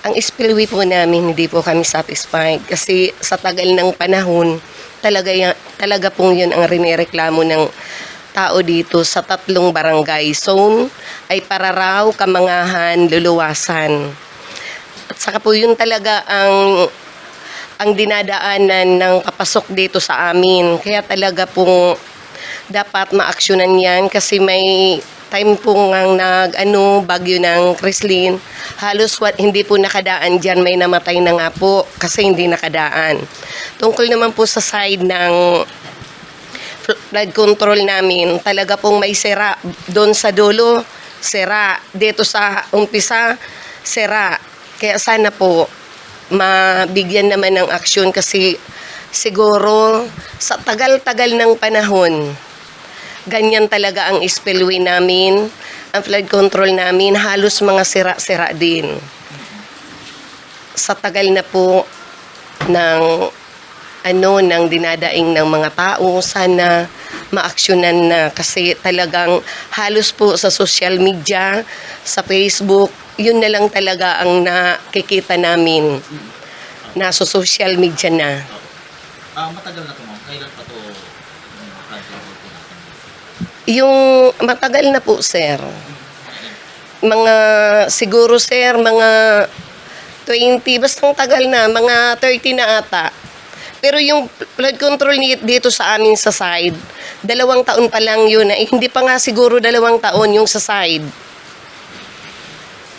Ang spillway po namin, hindi po kami satisfied. Kasi sa tagal ng panahon, talaga, ya- talaga pong yun ang rinireklamo ng tao dito sa tatlong barangay zone ay para raw kamangahan, luluwasan. At saka po yun talaga ang ang dinadaanan ng kapasok dito sa amin. Kaya talaga pong dapat maaksyonan yan kasi may time po ngang nag ano, bagyo ng Crislin. Halos what, hindi po nakadaan dyan, may namatay na nga po kasi hindi nakadaan. Tungkol naman po sa side ng flood control namin, talaga pong may sira doon sa dulo, sira. Dito sa umpisa, sira. Kaya sana po mabigyan naman ng aksyon kasi siguro sa tagal-tagal ng panahon, ganyan talaga ang spillway namin, ang flood control namin, halos mga sira-sira din. Sa tagal na po ng ano ng dinadaing ng mga tao sana maaksyonan na. Kasi talagang halos po sa social media sa Facebook yun na lang talaga ang nakikita namin. Nasa social media na. Ah, matagal na to ma'am. Kailan to yung flood control po natin? Yung matagal na po sir mga siguro sir mga 20 bastang tagal na mga 30 na ata pero yung flood control dito sa amin sa side, dalawang taon pa lang yun. Eh, hindi pa nga siguro dalawang taon yung sa side.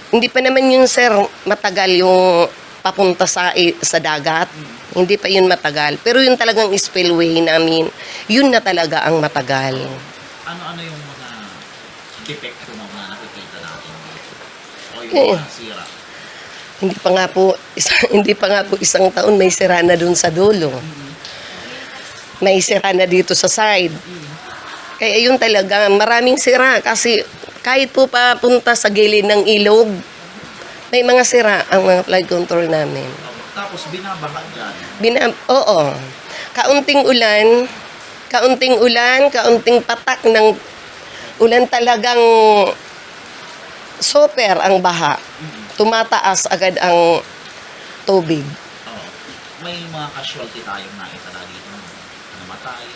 Hindi pa naman yun, sir, matagal yung papunta sa, sa dagat. Hindi pa yun matagal. Pero yung talagang spillway namin, yun na talaga ang matagal. Ano-ano yung mga depekto na mga nakikita natin dito? O yung Eh. mga sira? Hindi pa nga po, isa, hindi pa nga po isang taon may sira na dun sa dulo. May sira na dito sa side. Kaya yun talaga, maraming sira kasi kahit po papunta sa gilid ng ilog, may mga sira ang mga flood control namin. Tapos binabaha dyan. Bina, oo. Kaunting ulan, kaunting ulan, kaunting patak ng ulan talagang super ang baha. Tumataas agad ang tubig. Oo. May mga casualty tayong nakita dito. Namatay.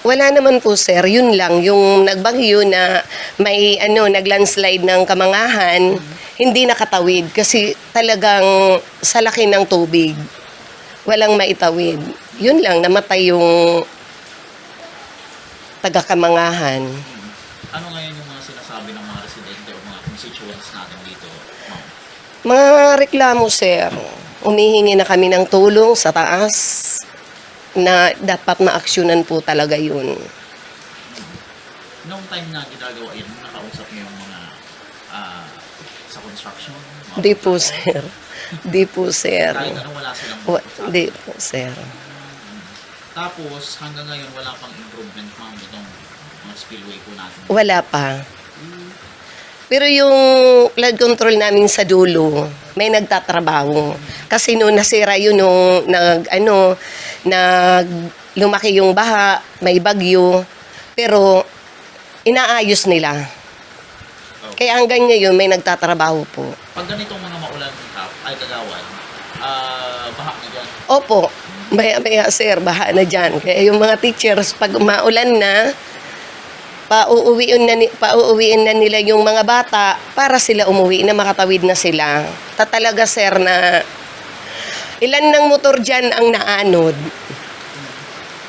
Wala naman po sir, yun lang yung nagbagyo na may ano naglandslide ng kamangahan, hindi nakatawid kasi talagang sa laki ng tubig. Walang maitawid. Yun lang namatay yung taga kamangahan. Ano ngayon yung mga sinasabi ng mga residente o mga constituents natin dito, ma'am? Mga reklamo sir, umihingi na kami ng tulong sa taas na dapat maaksyonan po talaga yun. Noong time na ginagawa yun, nakausap niyo yung mga ah, sa construction? mga Di po sir. Di po sir. Kahit ano, wala silang Wa-. Di po sir. Tapos, hanggang ngayon, wala pang improvement, ma'am, itong mga spillway po natin. Wala pa. Pero yung flood control namin sa dulo, may nagtatrabaho. Kasi noon nasira yun nung nag, ano, nag, lumaki yung baha, may bagyo. Pero inaayos nila. Kaya hanggang ngayon may nagtatrabaho po. Pag ganitong mga maulan tap, ay kagawan, ah, baha na dyan. Opo, maya maya sir, baha na dyan. Kaya yung mga teachers, pag maulan na, pauuwiin na, ni- pauuwiin na nila yung mga bata para sila umuwi na makatawid na sila. Ta talaga sir na ilan ng motor dyan ang naanod.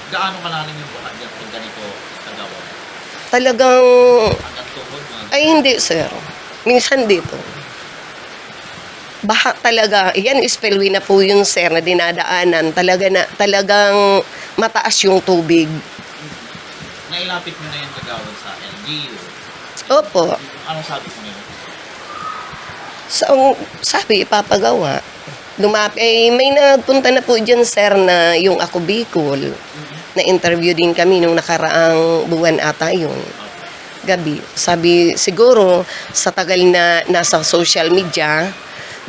Gaano kalalim yung baha dyan pag ganito kagawan? Talagang, Hanggang tuhod, mga ay hindi sir. Minsan dito. Baha talaga. Yan, spillway na po yun sir na dinadaanan. Talaga na, talagang mataas yung tubig. Nailapit mo na yung kagawan sa LGU. Opo. Anong sabi ko nila? So, sabi, ipapagawa. Lumapi, eh, may nagpunta na po dyan, sir, na yung ako Bicol. Na-interview din kami nung nakaraang buwan ata yun. Gabi. Sabi, siguro, sa tagal na nasa social media,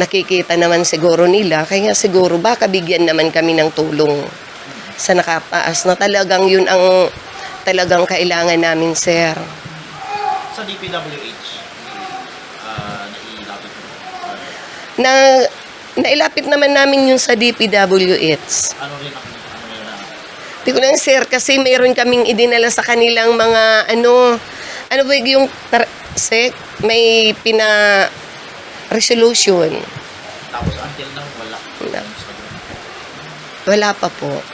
nakikita naman siguro nila. Kaya siguro, baka bigyan naman kami ng tulong sa nakataas na talagang yun ang talagang kailangan namin, sir. Sa DPWH, ah, nailapit mo. Na, nailapit naman namin yun sa DPWH. Ano rin ang ano yun na Di ko lang sir, kasi meron kaming idinala sa kanilang mga ano, ano ba yung sec, may pina resolution. tapos until now wala. Wala. Wala pa po.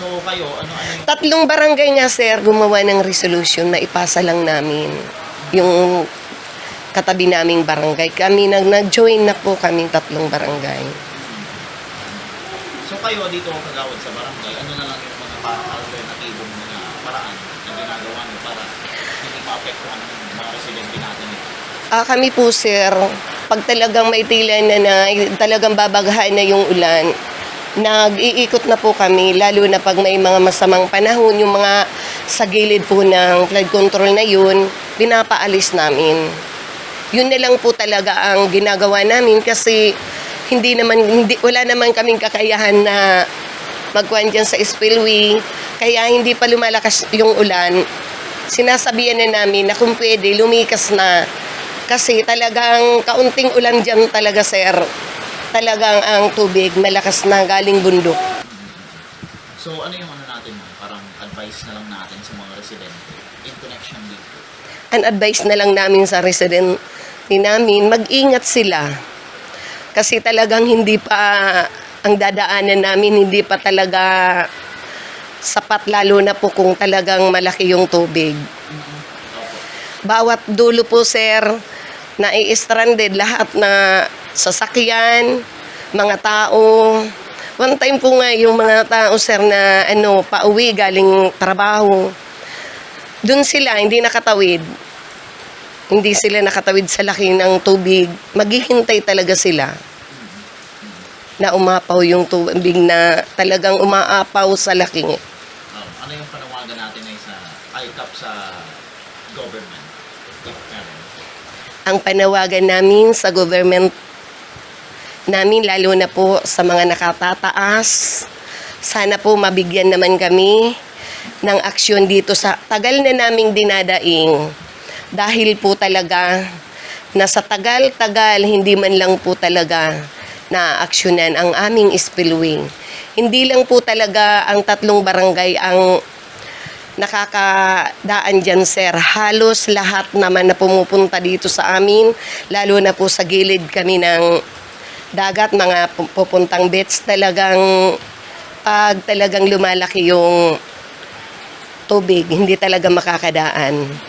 So kayo, ano ano yung Tatlong barangay nga sir gumawa ng resolution na ipasa lang namin yung katabi naming barangay. Kami nag nag-join na po kaming tatlong barangay. So kayo dito kagawad sa barangay, ano na lang yung mga parang alternatibong mga paraan na ginagawa niyo para hindi maapektuhan ng mga residente natin? Ah, kami po sir, pag talagang may tila na na, talagang babaghaan na yung ulan, nag-iikot na po kami, lalo na pag may mga masamang panahon, yung mga sa gilid po ng flood control na yun, pinapaalis namin. Yun na lang po talaga ang ginagawa namin kasi hindi naman, hindi, wala naman kaming kakayahan na magkuhan dyan sa spillway. Kaya hindi pa lumalakas yung ulan, sinasabihan na namin na kung pwede, lumikas na. Kasi talagang kaunting ulan dyan talaga, sir. Talagang ang tubig, malakas na galing bundok. So ano yung ano natin mo? Parang advice na lang natin sa mga residente in connection dito. An advice na lang namin sa resident namin, mag-ingat sila. Kasi talagang hindi pa, ang dadaanan namin, hindi pa talaga sapat lalo na po kung talagang malaki yung tubig. Opo. bawat dulo po sir na i-stranded lahat na sasakyan, mga tao. One time po nga yung mga tao sir na ano, pauwi galing trabaho. Doon sila, hindi nakatawid. Hindi sila nakatawid sa laki ng tubig. Maghihintay talaga sila na umapaw yung tubig na talagang umaapaw sa laki. Um, ano yung panawagan natin ay sa ICAP sa government? Ang panawagan namin sa government namin, lalo na po sa mga nakatataas. Sana po mabigyan naman kami ng aksyon dito sa tagal na naming dinadaing. Dahil po talaga na sa tagal-tagal, hindi man lang po talaga na aksyonan ang aming spillway. Hindi lang po talaga ang tatlong barangay ang nakakadaan dyan, sir. Halos lahat naman na pumupunta dito sa amin, lalo na po sa gilid kami ng dagat, mga pu- pupuntang beach, talagang pag talagang lumalaki yung tubig, hindi talaga makakadaan.